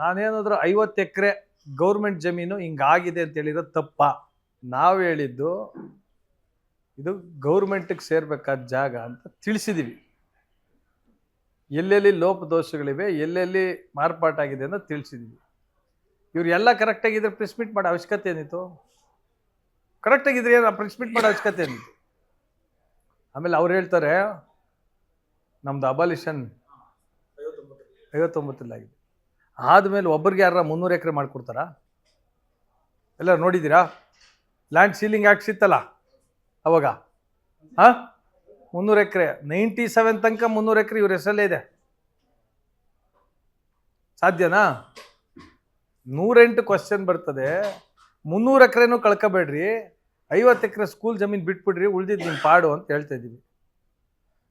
ನಾನೇನಾದ್ರೂ ಐವತ್ತು ಎಕರೆ ಗೌರ್ಮೆಂಟ್ ಜಮೀನು ಹಿಂಗಾಗಿದೆ ಅಂತ ಹೇಳಿರೋದು ತಪ್ಪ. ನಾವು ಹೇಳಿದ್ದು ಇದು ಗೌರ್ಮೆಂಟ್ಗೆ ಸೇರ್ಬೇಕಾದ ಜಾಗ ಅಂತ ತಿಳಿಸಿದ್ದೀವಿ ಎಲ್ಲೆಲ್ಲಿ ಲೋಪದೋಷಗಳಿವೆ ಎಲ್ಲೆಲ್ಲಿ ಮಾರ್ಪಾಟಾಗಿದೆ ಅಂತ ತಿಳಿಸಿದೀವಿ. ಇವರೆಲ್ಲ ಎಲ್ಲ ಕರೆಕ್ಟಾಗಿದ್ರೆ ಪ್ರೆಸ್ ಮೀಟ್ ಮಾಡೋ ಅವಶ್ಯಕತೆ ಏನಿತ್ತು? ಕರೆಕ್ಟಾಗಿದ್ರೆ ಏನು ಪ್ರೆಸ್ ಮೀಟ್ ಮಾಡೋ ಅವಶ್ಯಕತೆ ಏನಿತ್ತು? ಆಮೇಲೆ ಅವ್ರು ಹೇಳ್ತಾರೆ, ನಮ್ದು ಅಬಾಲಿಷನ್ ಐವತ್ತೊಂಬತ್ತಲ್ಲಾಗಿದೆ ಆದಮೇಲೆ ಒಬ್ಬರಿಗೆ ಯಾರ ಮುನ್ನೂರು ಎಕರೆ ಮಾಡಿಕೊಡ್ತಾರಾ? ಎಲ್ಲ ನೋಡಿದ್ದೀರಾ? ಲ್ಯಾಂಡ್ ಸೀಲಿಂಗ್ ಆ್ಯಕ್ಟ್ ಸಿತ್ತಲ್ಲ ಅವಾಗ. ಹಾಂ? ಮುನ್ನೂರು ಎಕರೆ ನೈಂಟಿ ಸೆವೆನ್ ತನಕ ಮುನ್ನೂರು ಎಕರೆ ಇವ್ರ ಹೆಸರಲ್ಲೇ ಇದೆ. ಸಾಧ್ಯನಾ? ನೂರೆಂಟು ಕ್ವಶನ್ ಬರ್ತದೆ. ಮುನ್ನೂರು ಎಕರೆನೂ ಕಳ್ಕೊಬೇಡ್ರಿ. ಐವತ್ತು ಎಕರೆ ಸ್ಕೂಲ್ ಜಮೀನು ಬಿಟ್ಬಿಡ್ರಿ ಉಳ್ದಿದ್ದು ನಿಮ್ಮ ಪಾಡು ಅಂತ ಹೇಳ್ತಾ ಇದ್ದೀವಿ.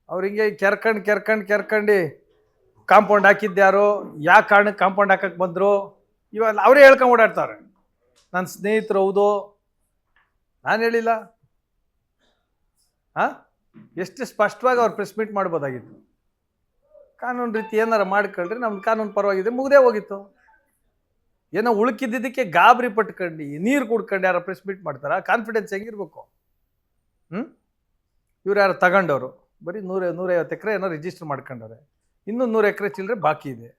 ಅವ್ರು ಹಿಂಗೆ ಕೆರ್ಕಂಡು ಕೆರ್ಕಂಡು ಕೆರ್ಕಂಡು ಕಾಂಪೌಂಡ್ ಹಾಕಿದ್ಯಾರು ಯಾವ ಕಾರಣಕ್ಕೆ ಕಾಂಪೌಂಡ್ ಹಾಕಕ್ಕೆ ಬಂದರು? ಇವಾಗ ಅವರೇ ಹೇಳ್ಕೊಂಡು ಓಡಾಡ್ತಾರೆ. ನನ್ನ ಸ್ನೇಹಿತರು ಹೌದು. ನಾನು ಹೇಳಿಲ್ಲ. ಹಾಂ ಎಷ್ಟು ಸ್ಪಷ್ಟವಾಗಿ ಅವ್ರು ಪ್ರೆಸ್ ಮೀಟ್ ಮಾಡ್ಬೋದಾಗಿತ್ತು. ಕಾನೂನು ರೀತಿ ಏನಾರು ಮಾಡ್ಕೊಳ್ರಿ, ನಮ್ದು ಕಾನೂನು ಪರವಾಗಿದೆ, ಮುಗ್ದೇ ಹೋಗಿತ್ತು. ಏನೋ ಉಳ್ಕಿದ್ದಿದ್ದಕ್ಕೆ ಗಾಬರಿ ಪಟ್ಕೊಂಡು, ನೀರು ಕುಡ್ಕೊಂಡು ಯಾರು ಪ್ರೆಸ್ ಮೀಟ್ ಮಾಡ್ತಾರ? ಕಾನ್ಫಿಡೆನ್ಸ್ ಹೆಂಗಿರ್ಬೇಕು? ಹ್ಞೂ ಇವ್ರು ಯಾರು ತಗೊಂಡವರು? ಬರೀ ನೂರ, ನೂರೈವತ್ತು ಎಕರೆ ಏನೋ ರಿಜಿಸ್ಟರ್ ಮಾಡ್ಕೊಂಡವ್ರೆ. ಇನ್ನೂ ನೂರು ಎಕರೆ ಚಿಲ್ಲರೆ ಬಾಕಿ ಇದೆ.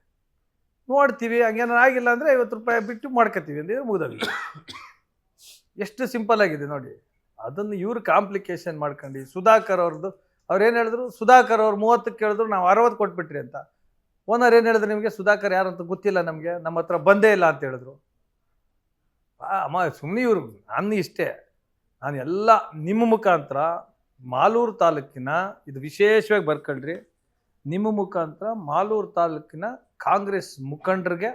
ನೋಡ್ತೀವಿ, ಹಂಗೇನಾರು ಆಗಿಲ್ಲ ಅಂದರೆ ಐವತ್ತು ರೂಪಾಯಿ ಬಿಟ್ಟು ಮಾಡ್ಕೋತೀವಿ ಅಂದರೆ ಮುಗ್ದವಿ ಎಷ್ಟು ಸಿಂಪಲ್ ಆಗಿದೆ ನೋಡಿ. ಅದನ್ನು ಇವ್ರು ಕಾಂಪ್ಲಿಕೇಶನ್ ಮಾಡ್ಕೊಂಡು, ಸುಧಾಕರ್ ಅವ್ರದ್ದು ಅವ್ರು ಏನು ಹೇಳಿದ್ರು? ಸುಧಾಕರ್ ಅವ್ರು ಮೂವತ್ತಕ್ಕೆ ಕೇಳಿದ್ರು, ನಾವು ಅರವತ್ತು ಕೊಟ್ಬಿಟ್ರಿ ಅಂತ. ಓನರ್ ಏನು ಹೇಳಿದ್ರು ನಿಮಗೆ? ಸುಧಾಕರ್ ಯಾರು ಅಂತ ಗೊತ್ತಿಲ್ಲ ನಮಗೆ, ನಮ್ಮ ಹತ್ರ ಬಂದೇ ಇಲ್ಲ ಅಂತ ಹೇಳಿದ್ರು. ಅಮ್ಮ ಸುಮ್ಮನೆ ಇವರು, ನಾನು ಇಷ್ಟೇ. ನಾನು ಎಲ್ಲ, ನಿಮ್ಮ ಮುಖಾಂತರ ಮಾಲೂರು ತಾಲೂಕಿನ ಇದು ವಿಶೇಷವಾಗಿ ಬರ್ಕೊಳ್ರಿ. ನಿಮ್ಮ ಮುಖಾಂತರ ಮಾಲೂರು ತಾಲೂಕಿನ ಕಾಂಗ್ರೆಸ್ ಮುಖಂಡರಿಗೆ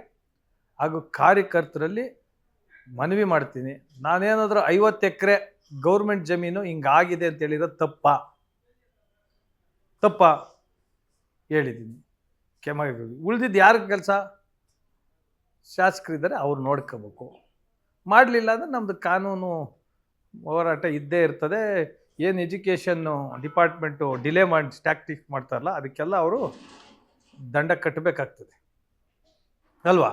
ಹಾಗೂ ಕಾರ್ಯಕರ್ತರಲ್ಲಿ ಮನವಿ ಮಾಡ್ತೀನಿ. ನಾನೇನಾದರೂ ಐವತ್ತು ಎಕರೆ ಗೌರ್ಮೆಂಟ್ ಜಮೀನು ಹಿಂಗಾಗಿದೆ ಅಂತ ಹೇಳಿರೋ ತಪ್ಪ. ತಪ್ಪ ಹೇಳಿದ್ದೀನಿ. ಕೆಮ ಉಳಿದಿದ್ದು ಯಾರ ಕೆಲಸ? ಶಾಸಕರಿದ್ದಾರೆ, ಅವ್ರು ನೋಡ್ಕೋಬೇಕು. ಮಾಡಲಿಲ್ಲ ಅಂದರೆ ನಮ್ಮದು ಕಾನೂನು ಹೋರಾಟ ಇದ್ದೇ ಇರ್ತದೆ. ಏನು ಎಜುಕೇಷನ್ನು ಡಿಪಾರ್ಟ್ಮೆಂಟು ಡಿಲೇ ಮಾಡಿ ಸ್ಟ್ಯಾಕ್ಟಿಕ್ ಮಾಡ್ತಾರಲ್ಲ, ಅದಕ್ಕೆಲ್ಲ ಅವರು ದಂಡ ಕಟ್ಟಬೇಕಾಗ್ತದೆ ಅಲ್ವಾ?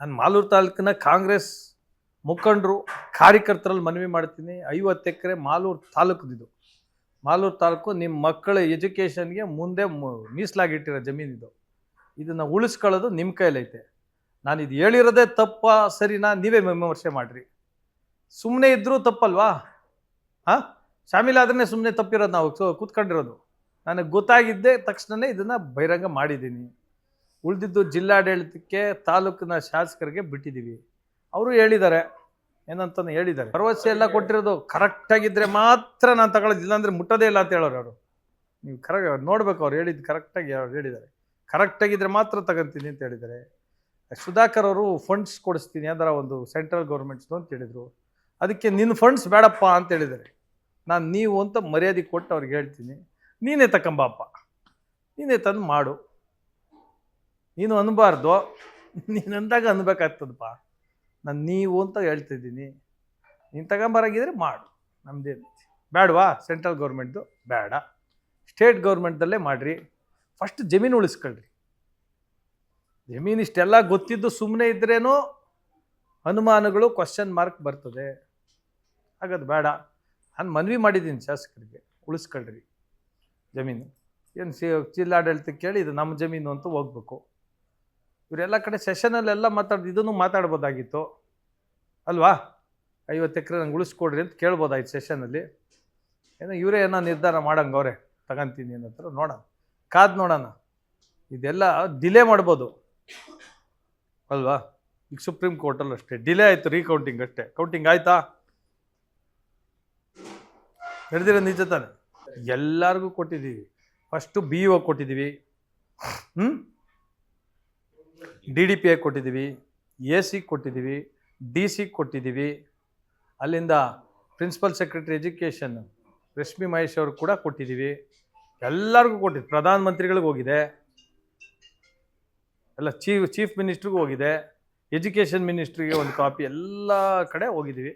ನಾನು ಮಾಲೂರು ತಾಲೂಕಿನ ಕಾಂಗ್ರೆಸ್ ಮುಖಂಡರು, ಕಾರ್ಯಕರ್ತರಲ್ಲಿ ಮನವಿ ಮಾಡ್ತೀನಿ. ಐವತ್ತು ಎಕರೆ ಮಾಲೂರು ತಾಲೂಕದಿದು. ಮಾಲೂರು ತಾಲೂಕು ನಿಮ್ಮ ಮಕ್ಕಳ ಎಜುಕೇಷನ್ಗೆ ಮುಂದೆ ಮೀಸಲಾಗಿಟ್ಟಿರೋ ಜಮೀನಿದು. ಇದನ್ನು ಉಳಿಸ್ಕೊಳ್ಳೋದು ನಿಮ್ಮ ಕೈಲೈತೆ. ನಾನು ಇದು ಹೇಳಿರೋದೇ ತಪ್ಪ, ಸರಿನಾ, ನೀವೇ ವಿಮರ್ಶೆ ಮಾಡಿರಿ. ಸುಮ್ಮನೆ ಇದ್ದರೂ ತಪ್ಪಲ್ವಾ? ಹಾಂ? ಶಾಮೀಲಾದ್ರೆ ಸುಮ್ಮನೆ ತಪ್ಪಿರೋದು ನಾವು. ಕೂತ್ಕೊಂಡಿರೋದು. ನನಗೆ ಗೊತ್ತಾಗಿದ್ದೆ ತಕ್ಷಣವೇ ಇದನ್ನು ಬಹಿರಂಗ ಮಾಡಿದ್ದೀನಿ. ಉಳಿದಿದ್ದು ಜಿಲ್ಲಾಡಳಿತಕ್ಕೆ ತಾಲೂಕಿನ ಶಾಸಕರಿಗೆ ಬಿಟ್ಟಿದ್ದೀವಿ ಅವರು ಹೇಳಿದ್ದಾರೆ. ಏನಂತ ಹೇಳಿದ್ದಾರೆ. ಭರವಸೆ ಎಲ್ಲ ಕೊಟ್ಟಿರೋದು ಕರೆಕ್ಟಾಗಿದ್ದರೆ ಮಾತ್ರ ನಾನು ತಗೊಳ್ಳೋದು. ಇಲ್ಲಾಂದರೆ ಮುಟ್ಟೋದೇ ಇಲ್ಲ ಅಂತ ಹೇಳೋರು ಅವರು. ನೀವು ಕರ, ನೋಡ್ಬೇಕು ಅವ್ರು ಹೇಳಿದ್ದು ಕರೆಕ್ಟಾಗಿ ಅವ್ರು ಹೇಳಿದ್ದಾರೆ. ಕರೆಕ್ಟಾಗಿದ್ದರೆ ಮಾತ್ರ ತಗೊಂತೀನಿ ಅಂತ ಹೇಳಿದ್ದಾರೆ. ಸುಧಾಕರ್ ಅವರು ಫಂಡ್ಸ್ ಕೊಡಿಸ್ತೀನಿ ಅದರ ಒಂದು ಸೆಂಟ್ರಲ್ ಗೌರ್ಮೆಂಟ್ಸ್ದು ಅಂತ ಹೇಳಿದರು. ಅದಕ್ಕೆ ನಿನ್ನ ಫಂಡ್ಸ್ ಬೇಡಪ್ಪ ಅಂತ ಹೇಳಿದ್ದಾರೆ. ನಾನು ನೀವು ಅಂತ ಮರ್ಯಾದೆ ಕೊಟ್ಟು ಅವ್ರಿಗೆ ಹೇಳ್ತೀನಿ. ನೀನೇ ತಕೊಂಬಪ್ಪ ನೀನೇ ತಂದು ಮಾಡು. ನೀನು ಅನ್ಬಾರ್ದು. ನೀನು ಅಂದಾಗ ಅನ್ಬೇಕಾಗ್ತದಪ್ಪ. ನಾನು ನೀವು ಅಂತ ಹೇಳ್ತಿದ್ದೀನಿ. ನೀನು ತಗೊಂಬರಾಗಿದ್ರೆ ಮಾಡು. ನಮ್ದೇನು ಬೇಡವಾ ಸೆಂಟ್ರಲ್ ಗೌರ್ಮೆಂಟ್ದು? ಬೇಡ ಸ್ಟೇಟ್ ಗೌರ್ಮೆಂಟ್ದಲ್ಲೇ ಮಾಡಿರಿ. ಫಸ್ಟ್ ಜಮೀನು ಉಳಿಸ್ಕೊಳ್ರಿ. ಜಮೀನು ಇಷ್ಟೆಲ್ಲ ಗೊತ್ತಿದ್ದು ಸುಮ್ಮನೆ ಇದ್ರೇನು ಅನುಮಾನಗಳು ಕ್ವಶನ್ ಮಾರ್ಕ್ ಬರ್ತದೆ. ಹಾಗದು ಬೇಡ. ನಾನು ಮನವಿ ಮಾಡಿದ್ದೀನಿ ಶಾಸಕರಿಗೆ, ಉಳಿಸ್ಕೊಳ್ರಿ. ಜಮೀನು. ಏನು ಸಿ ಜಿಲ್ಲಾಡಳಿತಕ್ಕೆ ಕೇಳಿ ಇದು ನಮ್ಮ ಜಮೀನು ಅಂತ ಹೋಗ್ಬೇಕು. ಇವರೆಲ್ಲ ಕಡೆ ಸೆಷನಲ್ಲೆಲ್ಲ ಮಾತಾಡಿ ಇದನ್ನು ಮಾತಾಡ್ಬೋದಾಗಿತ್ತು. ಅಲ್ವಾ? ಐವತ್ತು ಎಕರೆ ನಂಗೆ ಉಳಿಸ್ಕೊಡ್ರಿ ಅಂತ ಕೇಳ್ಬೋದಾಯ್ತು ಸೆಷನಲ್ಲಿ. ಏನೋ ಇವರೇ ಏನೋ ನಿರ್ಧಾರ ಮಾಡಂಗೆ ಅವರೇ. ತಗೊಂತೀನಿ ಅನ್ನೋ ನೋಡೋಣ. ಕಾದು ನೋಡೋಣ. ಇದೆಲ್ಲ ಡಿಲೇ ಮಾಡ್ಬೋದು. ಅಲ್ವಾ? ಈಗ ಸುಪ್ರೀಂ ಕೋರ್ಟಲ್ಲೂ ಅಷ್ಟೇ. ಡಿಲೇ ಆಯಿತು ರೀಕೌಂಟಿಂಗ್ ಅಷ್ಟೇ. ಕೌಂಟಿಂಗ್ ಆಯ್ತಾ? ನಡೆದಿರೋ ನಿಜ ತಾನೆ. ಎಲ್ಲರಿಗೂ ಕೊಟ್ಟಿದ್ದೀವಿ. ಫಸ್ಟು ಬಿ ಒ ಕೊಟ್ಟಿದ್ದೀವಿ. ಹ್ಞೂ ಡಿ ಡಿ ಪಿ ಐ ಕೊಟ್ಟಿದ್ದೀವಿ. ಎ ಸಿ ಕೊಟ್ಟಿದ್ದೀವಿ. ಡಿ ಸಿ ಕೊಟ್ಟಿದ್ದೀವಿ. ಅಲ್ಲಿಂದ principal secretary education Rashmi Mahesh ಅವ್ರಿಗೆ ಕೂಡ ಕೊಟ್ಟಿದ್ದೀವಿ. ಎಲ್ಲರಿಗೂ ಕೊಟ್ಟಿದ್ದು ಪ್ರಧಾನಮಂತ್ರಿಗಳಿಗೆ ಹೋಗಿದೆ. ಎಲ್ಲ ಚೀಫ್ ಚೀಫ್ ಮಿನಿಸ್ಟ್ರಿಗೂ ಹೋಗಿದೆ. ಎಜುಕೇಷನ್ ಮಿನಿಸ್ಟ್ರಿಗೆ ಒಂದು ಕಾಪಿ ಎಲ್ಲ ಕಡೆ ಹೋಗಿದ್ದೀವಿ.